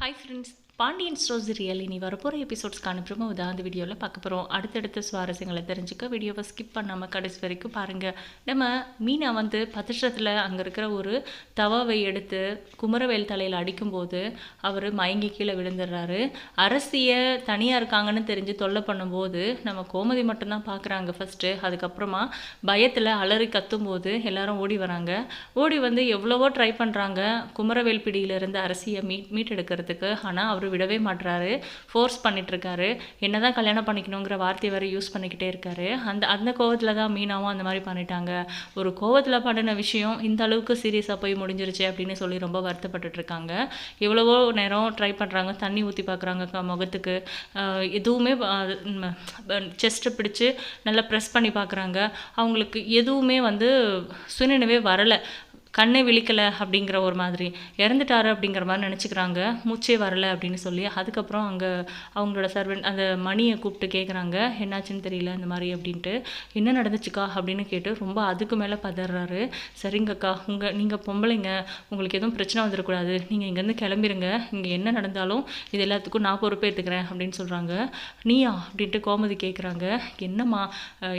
Hi friends, Pandian stores real. இனி வரப்போகிற எபிசோட்ஸ்க்கான promo தான் அந்த வீடியோவில் பார்க்க போகிறோம் அடுத்தடுத்த சுவாரஸ்யங்களை தெரிஞ்சுக்க வீடியோவை ஸ்கிப் பண்ணாமல் கடைசி வரைக்கும் பாருங்கள் நம்ம மீனா வந்து பதற்றத்தில் அங்கே இருக்கிற ஒரு தவாவை எடுத்து குமரவேல் தலையில் அடிக்கும்போது அவர் மயங்கி கீழே விழுந்துடுறாரு. அரசியை தனியாக இருக்காங்கன்னு தெரிஞ்சு தொல்லை பண்ணும்போது நம்ம கோமதி மட்டும்தான் பார்க்குறாங்க ஃபஸ்ட்டு அதுக்கப்புறமா பயத்தில் அலறி கத்தும்போது எல்லாரும் ஓடி வராங்க. ஓடி வந்து எவ்வளவோ ட்ரை பண்ணுறாங்க குமரவேல் பிடியிலிருந்து அரசியை மீட் மீட்டெடுக்கிறதுக்கு. ஆனால் அவர் விடவே மாட்றாரு. ஃபோர்ஸ் பண்ணிட்டு என்ன தான் கல்யாணம் பண்ணிக்கணுங்கிற வார்த்தையை வேறு யூஸ் பண்ணிக்கிட்டே இருக்காரு. அந்த அந்த கோவத்தில் தான் மீனாவும் அந்த மாதிரி பண்ணிட்டாங்க. ஒரு கோவத்தில் பண்ணின விஷயம் இந்த அளவுக்கு சீரியஸாக போய் முடிஞ்சிருச்சு அப்படின்னு சொல்லி ரொம்ப வருத்தப்பட்டுட்டு இருக்காங்க எவ்வளவோ நேரம் ட்ரை பண்ணுறாங்க தண்ணி ஊற்றி பார்க்குறாங்க முகத்துக்கு. எதுவுமே செஸ்ட்டை பிடிச்சு நல்லா ப்ரெஸ் பண்ணி பார்க்குறாங்க அவங்களுக்கு எதுவுமே வந்து சுனினவே வரலை. கண்ணை விழிக்கலை அப்படிங்கிற ஒரு மாதிரி. இறந்துட்டாரு அப்படிங்கிற மாதிரி நினச்சிக்கிறாங்க. மூச்சே வரலை அப்படின்னு சொல்லி. அதுக்கப்புறம் அங்கே அவங்களோட சர்வெண்ட் அந்த மணியை கூப்பிட்டு கேட்குறாங்க என்னாச்சுன்னு தெரியல இந்த மாதிரி அப்படின்ட்டு. என்ன நடந்துச்சுக்கா அப்படின்னு கேட்டு ரொம்ப அதுக்கு மேலே பதறாரு. சரிங்கக்கா உங்கள் நீங்கள் பொம்பளைங்க உங்களுக்கு எதுவும் பிரச்சனை வந்துடக்கூடாது நீங்கள் இங்கேருந்து கிளம்பிருங்க. இங்கே என்ன நடந்தாலும் இது எல்லாத்துக்கும் நான் பொறுப்பேற்றுக்கிறேன் அப்படின்னு சொல்கிறாங்க நீயா அப்படின்ட்டு கோமதி கேட்குறாங்க என்னம்மா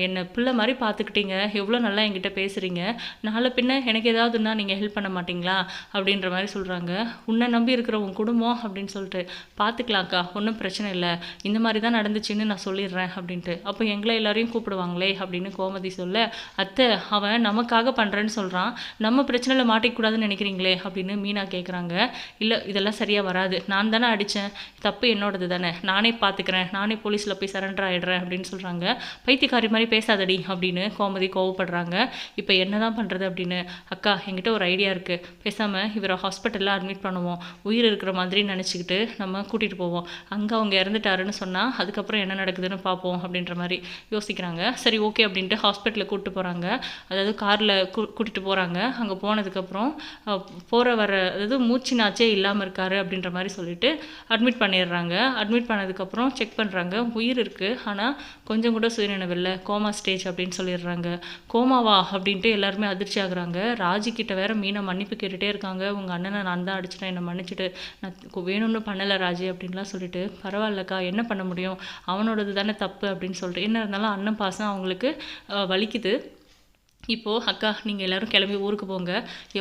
என்னை பிள்ளை மாதிரி பார்த்துக்கிட்டீங்க எவ்வளோ நல்லா என்கிட்ட பேசுகிறீங்க நாளை பின்ன எனக்கு ஏதாவது மட்டும்தான் நீங்கள் ஹெல்ப் பண்ண மாட்டீங்களா? அப்படின்ற மாதிரி சொல்கிறாங்க உன்னை நம்பி இருக்கிற உன் குடும்பம் அப்படின்னு சொல்லிட்டு பார்த்துக்கலாம்க்கா ஒன்றும் பிரச்சனை இல்லை. இந்த மாதிரி தான் நடந்துச்சுன்னு நான் சொல்லிடுறேன் அப்படின்ட்டு. அப்போ எங்களை எல்லாரையும் கூப்பிடுவாங்களே அப்படின்னு கோமதி சொல்ல அத்தை அவன் நமக்காக பண்ணுறேன்னு சொல்கிறான் நம்ம பிரச்சனையில் மாட்டிக்கூடாதுன்னு நினைக்கிறீங்களே அப்படின்னு மீனா கேட்குறாங்க இல்லை இதெல்லாம் சரியாக வராது. நான் தானே அடித்தேன் தப்பு என்னோடது தானே. நானே பார்த்துக்கிறேன் நானே போலீஸில் போய் சரண்டர் ஆகிடுறேன் அப்படின்னு சொல்கிறாங்க பைத்தியக்காரி மாதிரி பேசாதடி அப்படின்னு கோமதி கோவப்படுறாங்க. இப்போ என்ன தான் பண்ணுறது அப்படின்னு அக்கா என்கிட்ட ஒரு ஐடியா இருக்குது பேசாமல் இவரை ஹாஸ்பிட்டலில் அட்மிட் பண்ணுவோம். உயிர் இருக்கிற மாதிரி நினச்சிக்கிட்டு நம்ம கூட்டிகிட்டு போவோம். அங்கே அவங்க இறந்துட்டாருன்னு சொன்னால் அதுக்கப்புறம் என்ன நடக்குதுன்னு பார்ப்போம் அப்படின்ற மாதிரி யோசிக்கிறாங்க. சரி ஓகே அப்படின்ட்டு ஹாஸ்பிட்டலில் கூப்பிட்டு போகிறாங்க அதாவது காரில் கூட்டிகிட்டு போகிறாங்க அங்கே போனதுக்கப்புறம் போகிற வர அதாவது மூச்சு நாச்சே இல்லாமல் இருக்காரு அப்படின்ற மாதிரி சொல்லிட்டு அட்மிட் பண்ணிடுறாங்க. அட்மிட் பண்ணதுக்கப்புறம் செக் பண்ணுறாங்க உயிர் இருக்குது ஆனால் கொஞ்சம் கூட சுயநினைவில்லை. கோமா ஸ்டேஜ் அப்படின்னு சொல்லிடுறாங்க. கோமாவா அப்படின்ட்டு எல்லாருமே அதிர்ச்சி ஆகுறாங்க. ராஜிக்கு கிட்ட வேற மீனை மன்னிப்பு கேட்டுட்டே இருக்காங்க. உங்கள் அண்ணனை நான் தான் அடிச்சிட்டேன். என்னை மன்னிச்சிட்டு நான் வேணும்னு பண்ணலை ராஜி அப்படின்லாம் சொல்லிட்டு பரவாயில்லக்கா என்ன பண்ண முடியும்? அவனோடது தானே தப்பு அப்படின்னு சொல்லிட்டு என்ன இருந்தாலும் அண்ணன் பாசம் அவங்களுக்கு வலிக்குது. இப்போது அக்கா நீங்கள் எல்லோரும் கிளம்பி ஊருக்கு போங்க.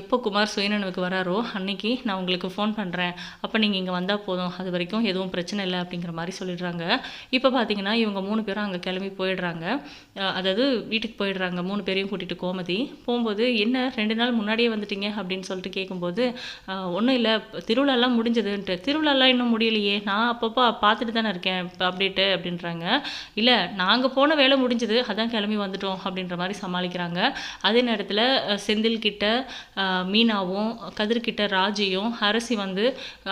எப்போ குமார் சுயநனவுக்கு வராரோ அன்னைக்கு நான் உங்களுக்கு ஃபோன் பண்ணுறேன் அப்போ நீங்கள் இங்கே வந்தால் போதும். அது வரைக்கும் எதுவும் பிரச்சனை இல்லை அப்படிங்கிற மாதிரி சொல்லிடுறாங்க. இப்போ பார்த்தீங்கன்னா இவங்க மூணு பேரும் அங்கே கிளம்பி போயிடுறாங்க. அதாவது வீட்டுக்கு போயிடுறாங்க. மூணு பேரையும் கூட்டிகிட்டு கோமதி. போகும்போது என்ன ரெண்டு நாள் முன்னாடியே வந்துட்டீங்க? அப்படின்னு சொல்லிட்டு கேட்கும்போது ஒன்றும் இல்லை. திருவிழாலாம் முடிஞ்சதுன்ட்டு. திருவிழாலாம் இன்னும் முடியலையே. நான் அப்பப்போ பார்த்துட்டு தானே இருக்கேன். இப்போ அப்டேட்டு அப்படின்றாங்க. இல்லை நாங்கள் போன வேலை முடிஞ்சது. அதான் கிளம்பி வந்துட்டோம். அப்படின்ற மாதிரி சமாளிக்கிறாங்க. அதே நேரத்தில் செந்தில் கிட்ட மீனாவும் கதிர்கிட்ட ராஜியும் அரசி வந்து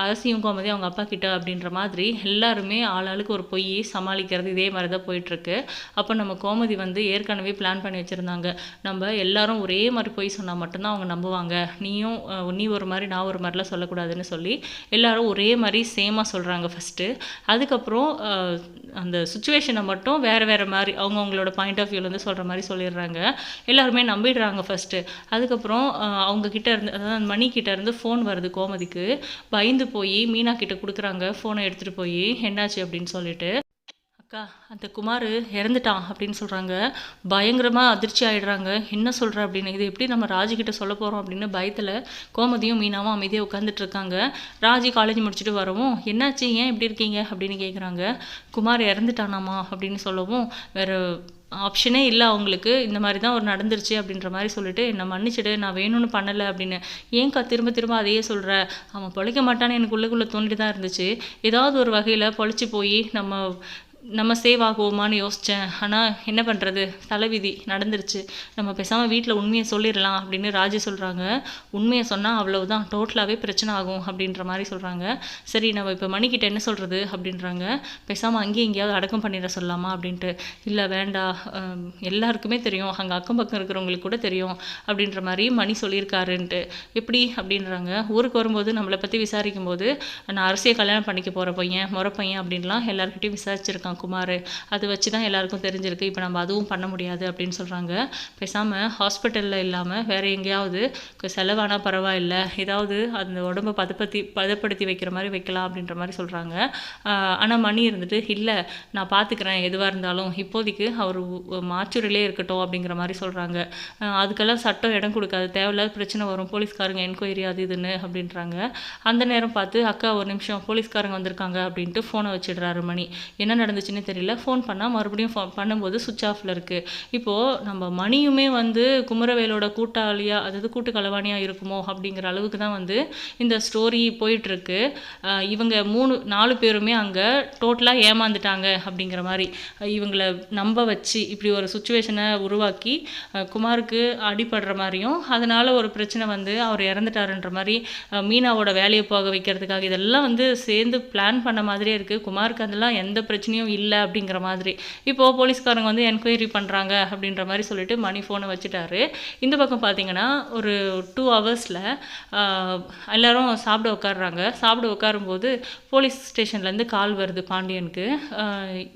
அரசியும் கோமதி அவங்க அப்பா கிட்ட அப்படின்ற மாதிரி எல்லாருமே ஆளாளுக்கு ஒரு பொய் சமாளிக்கிறது இதே மாதிரி தான் போயிட்டுருக்கு. அப்போ நம்ம கோமதி வந்து ஏற்கனவே பிளான் பண்ணி வச்சுருந்தாங்க. நம்ம எல்லாரும் ஒரே மாதிரி பொய் சொன்னால் மட்டும்தான் அவங்க நம்புவாங்க. நீயும் நீ ஒரு மாதிரி நான் ஒரு மாதிரிலாம் சொல்லக்கூடாதுன்னு சொல்லி எல்லாரும் ஒரே மாதிரி சேமாக சொல்கிறாங்க ஃபஸ்ட்டு அதுக்கப்புறம் அந்த சுச்சுவேஷனை மட்டும் வேறு வேறு மாதிரி அவங்கவுங்களோட பாயிண்ட் ஆஃப் வியூலேருந்து சொல்கிற மாதிரி சொல்லிடுறாங்க. எல்லோரும் எல்லாருமே நம்பிடுறாங்க ஃபஸ்ட்டு அதுக்கப்புறம் அவங்கக்கிட்ட அவங்க இருந்து அதாவது அந்த இருந்து ஃபோன் வருது கோமதிக்கு. பயந்து போய் மீனா கிட்ட கொடுக்குறாங்க ஃபோனை எடுத்துகிட்டு போய் என்னாச்சு அப்படின்னு சொல்லிட்டு. அக்கா அந்த குமார் இறந்துட்டான் அப்படின்னு சொல்கிறாங்க பயங்கரமாக அதிர்ச்சி ஆயிடுறாங்க. என்ன சொல்கிற அப்படின்னு இது எப்படி நம்ம ராஜிக்கிட்ட சொல்ல போகிறோம் அப்படின்னு பயத்தில் கோமதியும் மீனாவும் அமைதியாக உட்காந்துட்டு இருக்காங்க. ராஜி காலேஜ் முடிச்சுட்டு வரவும் என்னாச்சு? ஏன் இப்படி இருக்கீங்க? அப்படின்னு கேட்குறாங்க குமார் இறந்துட்டானாமா? அப்படின்னு சொல்லவும் வேறு ஆப்ஷனே இல்லை அவங்களுக்கு. இந்த மாதிரி தான் ஒரு நடந்துருச்சு அப்படின்ற மாதிரி சொல்லிட்டு என்னை மன்னிச்சிடு நான் வேணும்னு பண்ணலை அப்படின்னு. ஏன்க்கா திரும்ப திரும்ப அதையே சொல்கிற அவன் பொழைக்க மாட்டான்னு எனக்கு உள்ளுக்குள்ளே தோண்டிட்டு தான் இருந்துச்சு. ஏதாவது ஒரு வகையில் பொழைச்சி போய் நம்ம நம்ம சேவ் ஆகுவோமான்னு யோசித்தேன் ஆனால் என்ன பண்ணுறது தலைவிதி நடந்துருச்சு. நம்ம பேசாமல் வீட்டில் உண்மையை சொல்லிடலாம் அப்படின்னு ராஜி சொல்கிறாங்க உண்மையை சொன்னால் அவ்வளவுதான். டோட்டலாகவே பிரச்சனை ஆகும் அப்படின்ற மாதிரி சொல்கிறாங்க சரி நம்ம இப்போ மணிக்கிட்ட என்ன சொல்கிறது அப்படின்றாங்க. பேசாமல் அங்கேயும் எங்கேயாவது அடக்கம் பண்ணிட சொல்லலாமா அப்படின்ட்டு. இல்லை வேண்டாம் எல்லாருக்குமே தெரியும். அங்கே அக்கம் பக்கம் இருக்கிறவங்களுக்கு கூட தெரியும் அப்படின்ற மாதிரி மணி சொல்லியிருக்காருன்ட்டு. எப்படி அப்படின்றாங்க. ஊருக்கு வரும்போது நம்மளை பற்றி விசாரிக்கும் போது நான் அரசியை கல்யாணம் பண்ணிக்க போகிற பையன் முறை பையன் அப்படின்லாம் எல்லாருக்கிட்டையும் விசாரிச்சிருக்கான் குமார் அது வச்சு தான் எல்லாருக்கும் தெரிஞ்சிருக்கு. இப்போ நம்ம அதுவும் பண்ண முடியாது அப்படின்னு சொல்கிறாங்க பேசாமல் ஹாஸ்பிட்டலில் இல்லாமல் வேறு எங்கேயாவது செலவானால் பரவாயில்ல. ஏதாவது அந்த உடம்பை பதப்படுத்தி பதப்படுத்தி வைக்கிற மாதிரி வைக்கலாம் அப்படின்ற மாதிரி சொல்கிறாங்க ஆனால் மணி இருந்துட்டு இல்லை நான் பார்த்துக்கிறேன் எதுவாக இருந்தாலும் இப்போதைக்கு அவர் மாச்சூரிலே இருக்கட்டும் அப்படிங்கிற மாதிரி சொல்கிறாங்க அதுக்கெல்லாம் சட்டம் இடம் கொடுக்காது. தேவையில்லாத பிரச்சனை வரும். போலீஸ்காரங்க என்கொயரி அது இதுன்னு அப்படின்றாங்க. அந்த நேரம் பார்த்து அக்கா ஒரு நிமிஷம். போலீஸ்காரங்க வந்திருக்காங்க அப்படின்ட்டு ஃபோனை வச்சிடுறாரு மணி. என்ன நடந்துச்சுன்னு தெரியல. ஃபோன் பண்ணால் மறுபடியும் ஃபோன் பண்ணும்போது சுவிட்ச் ஆஃபில் இருக்குது இப்போது நம்ம மணியுமே வந்து குமரவேலோட கூட்டாளியாக அதாவது கூட்டு களவாணியாக இருக்குமோ அப்படிங்கிற அளவுக்கு தான் வந்து இந்த ஸ்டோரி போயிட்டுருக்கு இவங்க மூணு நாலு பேருமே அங்கே டோட்டலாக ஏமாந்துட்டாங்க அப்படிங்கிற மாதிரி. இவங்களை நம்ப வச்சு இப்படி ஒரு சுச்சுவேஷனை உருவாக்கி குமாருக்கு அடிபடுற மாதிரியும் அதனால் ஒரு பிரச்சனை வந்து அவர் இறந்துட்டாருன்ற மாதிரி மீனாவோட வேலையை போக வைக்கிறதுக்காக இதெல்லாம் வந்து சேர்ந்து பிளான் பண்ண மாதிரியே இருக்குது குமாருக்கு அதெல்லாம் எந்த பிரச்சனையும் இல்லை அப்படிங்கிற மாதிரி. இப்போது போலீஸ்காரங்க வந்து என்கொயரி பண்ணுறாங்க அப்படின்ற மாதிரி சொல்லிட்டு மணி ஃபோனை வச்சுட்டாரு. இந்த பக்கம் பார்த்தீங்கன்னா ஒரு டூ ஹவர்ஸில் எல்லோரும் சாப்பிட உட்காடுறாங்க சாப்பிட உட்காரும்போது போலீஸ் ஸ்டேஷன்லேருந்து கால் வருது பாண்டியனுக்கு.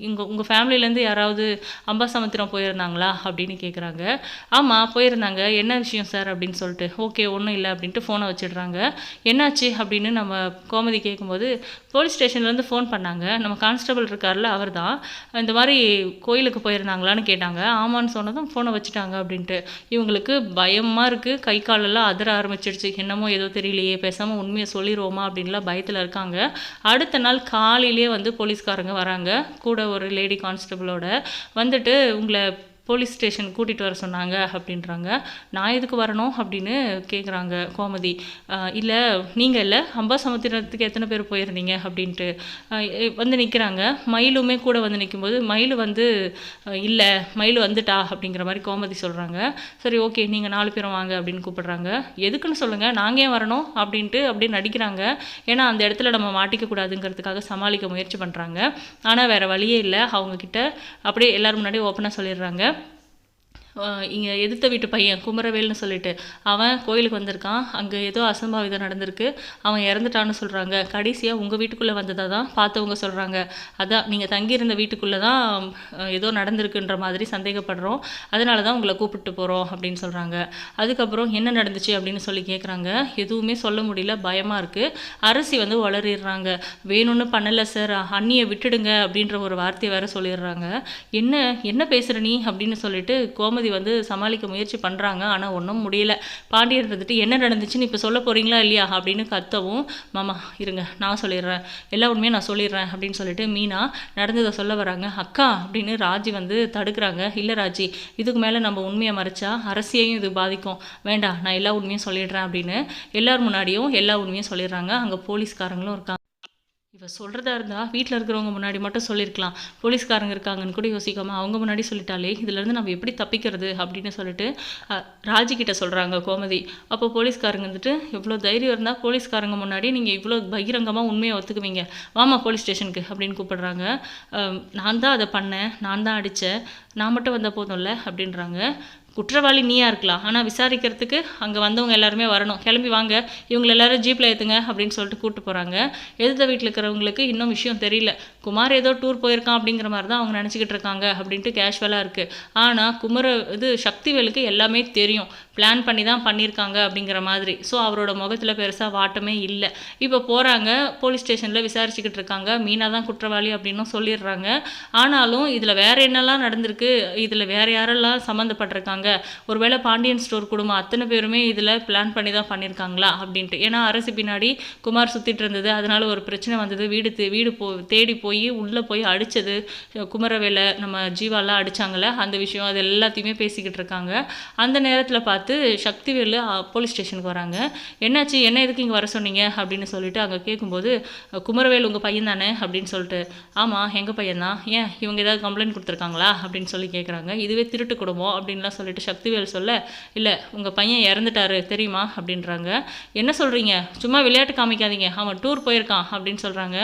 இங்கே உங்கள் ஃபேமிலியிலேருந்து யாராவது அம்பாசமுத்திரம் போயிருந்தாங்களா அப்படின்னு கேட்குறாங்க ஆமாம் போயிருந்தாங்க. என்ன விஷயம் சார் அப்படின்னு சொல்லிட்டு. ஓகே ஒன்றும் இல்லை அப்படின்ட்டு ஃபோனை வச்சிடுறாங்க. என்னாச்சு அப்படின்னு நம்ம கோமதி கேட்கும்போது போலீஸ் ஸ்டேஷன்லேருந்து ஃபோன் பண்ணாங்க. நம்ம கான்ஸ்டபிள் இருக்கார்ல அவர் அவர் தான் இந்த மாதிரி கோயிலுக்கு போயிருந்தாங்களான்னு கேட்டாங்க. ஆமான்னு சொன்னதும் ஃபோனை வச்சுட்டாங்க அப்படின்ட்டு. இவங்களுக்கு பயமாக இருக்குது கை காலெல்லாம் அதிர ஆரம்பிச்சிடுச்சு. என்னமோ ஏதோ தெரியலையே. பேசாமல் உண்மையை சொல்லிடுவோமா அப்படின்லாம் பயத்தில் இருக்காங்க. அடுத்த நாள் காலையிலே வந்து போலீஸ்காரங்க வராங்க. கூட ஒரு லேடி கான்ஸ்டபிளோட வந்துட்டு உங்களை போலீஸ் ஸ்டேஷன் கூட்டிகிட்டு வர சொன்னாங்க அப்படின்றாங்க. நான் எதுக்கு வரணும் அப்படின்னு கேட்குறாங்க கோமதி. இல்லை நீங்கள் இல்லை அம்பா சமுத்திரத்துக்கு எத்தனை பேர் போயிருந்தீங்க? அப்படின்ட்டு. வந்து நிற்கிறாங்க மயிலுமே கூட வந்து நிற்கும்போது மயில் வந்து இல்லை மயில் வந்துட்டா அப்படிங்கிற மாதிரி கோமதி சொல்கிறாங்க சரி ஓகே நீங்கள் நாலு பேரும் வாங்க அப்படின்னு கூப்பிடுறாங்க. எதுக்குன்னு சொல்லுங்கள் நாங்கள் ஏன் வரணும்? அப்படின்ட்டு அப்படியே நடிக்கிறாங்க. ஏன்னா அந்த இடத்துல நம்ம மாட்டிக்க கூடாதுங்கிறதுக்காக சமாளிக்க முயற்சி பண்ணுறாங்க ஆனால் வேறு வழியே இல்லை. அவங்கக்கிட்ட அப்படியே எல்லோரும் முன்னாடி ஓப்பனாக சொல்லிடுறாங்க. இங்கே எதிர்த்த வீட்டு பையன் குமரவேல்னு சொல்லிட்டு அவன் கோயிலுக்கு வந்திருக்கான். அங்கே ஏதோ அசம்பாவிதம் நடந்திருக்கு. அவன் இறந்துட்டான்னு சொல்கிறாங்க கடைசியாக உங்கள் வீட்டுக்குள்ளே வந்ததாக தான் பார்த்தவங்க சொல்கிறாங்க அதான் நீங்கள் தங்கியிருந்த வீட்டுக்குள்ளே தான் ஏதோ நடந்திருக்குன்ற மாதிரி சந்தேகப்படுறோம். அதனால தான் உங்களை கூப்பிட்டு போகிறோம் அப்படின்னு சொல்கிறாங்க அதுக்கப்புறம் என்ன நடந்துச்சு அப்படின்னு சொல்லி கேட்குறாங்க எதுவுமே சொல்ல முடியல. பயமாக இருக்குது அரசி வந்து வளரிடுறாங்க. வேணும்னு பண்ணலை சார் அண்ணியை விட்டுடுங்க அப்படின்ற ஒரு வார்த்தையை வேற சொல்லிடுறாங்க. என்ன என்ன பேசுகிற நீ அப்படின்னு சொல்லிட்டு கோமதி வந்து சமாளிக்க முயற்சி பண்ணுறாங்க ஆனால் ஒன்றும் முடியல. பாண்டியன் இருந்துட்டு என்ன நடந்துச்சுன்னு இப்போ சொல்ல போகிறீங்களா இல்லையா அப்படின்னு கத்தவும் மாமா இருங்க நான் சொல்லிடுறேன். எல்லா உண்மையும் நான் சொல்லிடுறேன் அப்படின்னு சொல்லிட்டு மீனா நடந்ததை சொல்ல வராங்க. அக்கா அப்படின்னு ராஜி வந்து தடுக்கிறாங்க. இல்லை ராஜி இதுக்கு மேலே நம்ம உண்மையை மறைச்சா அரசியையும் இது பாதிக்கும். வேண்டாம் நான் எல்லா உண்மையும் சொல்லிடுறேன் அப்படின்னு எல்லார் முன்னாடியும் எல்லா உண்மையும் சொல்லிடுறாங்க. அங்கே போலீஸ்காரங்களும் இருக்காங்க. இப்போ சொல்கிறதா இருந்தால் வீட்டில் இருக்கிறவங்க முன்னாடி மட்டும் சொல்லியிருக்கலாம் போலீஸ்காரங்க இருக்காங்கன்னு கூட யோசிக்காமல் அவங்க முன்னாடி சொல்லிட்டாலே இதுலேருந்து நம்ம எப்படி தப்பிக்கிறது அப்படின்னு சொல்லிட்டு ராஜிக்கிட்ட சொல்கிறாங்க கோமதி. அப்போ போலீஸ்காரங்க வந்துட்டு எவ்வளோ தைரியம் இருந்தால் போலீஸ்காரங்க முன்னாடி நீங்கள் இவ்வளோ பகிரங்கமாக உண்மையை ஒத்துக்குவீங்க. வாமா போலீஸ் ஸ்டேஷனுக்கு அப்படின்னு கூப்பிடுறாங்க. நான் தான் அதை பண்ணேன் நான் தான் அடித்தேன் நான் மட்டும் வந்தால் போதும்ல? அப்படின்றாங்க. குற்றவாளி நீயா இருக்கலாம். ஆனால் விசாரிக்கிறதுக்கு அங்கே வந்தவங்க எல்லாருமே வரணும். கிளம்பி வாங்க. இவங்க எல்லாரும் ஜீப்பில் ஏற்றுங்க அப்படின்னு சொல்லிட்டு கூப்பிட்டு போகிறாங்க எதிர்த்த வீட்டில் இருக்கிறவங்களுக்கு இன்னும் விஷயம் தெரியல. குமார் ஏதோ டூர் போயிருக்கான் அப்படிங்கிற மாதிரி தான் அவங்க நினச்சிக்கிட்டு இருக்காங்க அப்படின்ட்டு கேஷுவலாக இருக்குது ஆனால் குமர இது சக்திவேலுக்கு எல்லாமே தெரியும். பிளான் பண்ணி தான் பண்ணியிருக்காங்க அப்படிங்கிற மாதிரி. ஸோ அவரோட முகத்தில் பெருசாக வாட்டமே இல்லை. இப்போ போகிறாங்க போலீஸ் ஸ்டேஷனில் விசாரிச்சுக்கிட்டு இருக்காங்க. மீனா தான் குற்றவாளி அப்படின்னும் சொல்லிடுறாங்க. ஆனாலும் இதில் வேறு என்னெல்லாம் நடந்திருக்கு? இதில் வேறு யாரெல்லாம் சம்மந்தப்பட்டிருக்காங்க? ஒருவேளை பாண்டியன் ஸ்டோர் குடும்பம் அத்தனை பேருமே இதில் பிளான் பண்ணி தான் பண்ணியிருக்காங்களா அப்படின்ட்டு. ஏன்னா அரசு பின்னாடி குமார் சுற்றிட்டு இருந்தது. அதனால் ஒரு பிரச்சனை வந்தது. வீடு வீடு போ தேடி போய் உள்ளே போய் அடித்தது குமரவேலை நம்ம ஜீவாலாம் அடித்தாங்கள அந்த விஷயம் அது எல்லாத்தையுமே பேசிக்கிட்டு இருக்காங்க. அந்த நேரத்தில் பார்த்து சக்திவேலு போலீஸ் ஸ்டேஷனுக்கு வராங்க. என்னாச்சு? என்ன எதுக்கு இங்கே வர சொன்னீங்க? அப்படின்னு சொல்லிட்டு அங்கே கேட்கும்போது குமரவேல் உங்கள் பையன் தானே? அப்படின்னு சொல்லிட்டு ஆமாம் எங்கள் பையன் தான். ஏன்? இவங்க ஏதாவது கம்ப்ளைண்ட் கொடுத்துருக்காங்களா? அப்படின்னு சொல்லி கேட்குறாங்க இதுவே திருட்டு குடும்பம் அப்படின்லாம் சொல்லிட்டு சொல்லிட்டு சக்திவேல் சொல்ல இல்லை உங்கள் பையன் இறந்துட்டாரு தெரியுமா? அப்படின்றாங்க. என்ன சொல்கிறீங்க சும்மா விளையாட்டு காமிக்காதீங்க. அவன் டூர் போயிருக்கான் அப்படின்னு சொல்கிறாங்க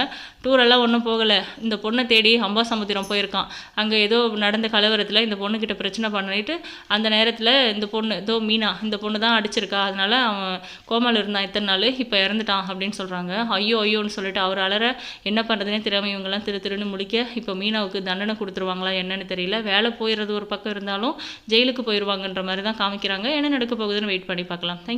டூரெல்லாம் ஒன்றும் போகலை. இந்த பொண்ணை தேடி அம்பாசமுத்திரம் போயிருக்கான். அங்கே ஏதோ நடந்த கலவரத்தில் இந்த பொண்ணுக்கிட்ட பிரச்சனை பண்ணிட்டு அந்த நேரத்தில் இந்த பொண்ணு ஏதோ மீனா இந்த பொண்ணு தான் அடிச்சிருக்கா. அதனால் அவன் கோமால இருந்தான் இத்தனை நாள் இப்போ இறந்துட்டான் அப்படின்னு சொல்கிறாங்க ஐயோ ஐயோன்னு சொல்லிட்டு அவர் அலற என்ன பண்ணுறதுனே திறமை இவங்கெல்லாம் திரு திருன்னு முடிக்க இப்போ மீனாவுக்கு தண்டனை கொடுத்துருவாங்களா என்னன்னு தெரியல. வேலை போயிடுறது ஒரு பக்கம் இருந்தாலும் ஜெயிலுக்கு போய் போயிடுவாங்கன்ற மாதிரி தான் காமிக்கிறாங்க. என்ன நடக்க போகுதுன்னு வெயிட் பண்ணி பார்க்கலாம். தேங்க்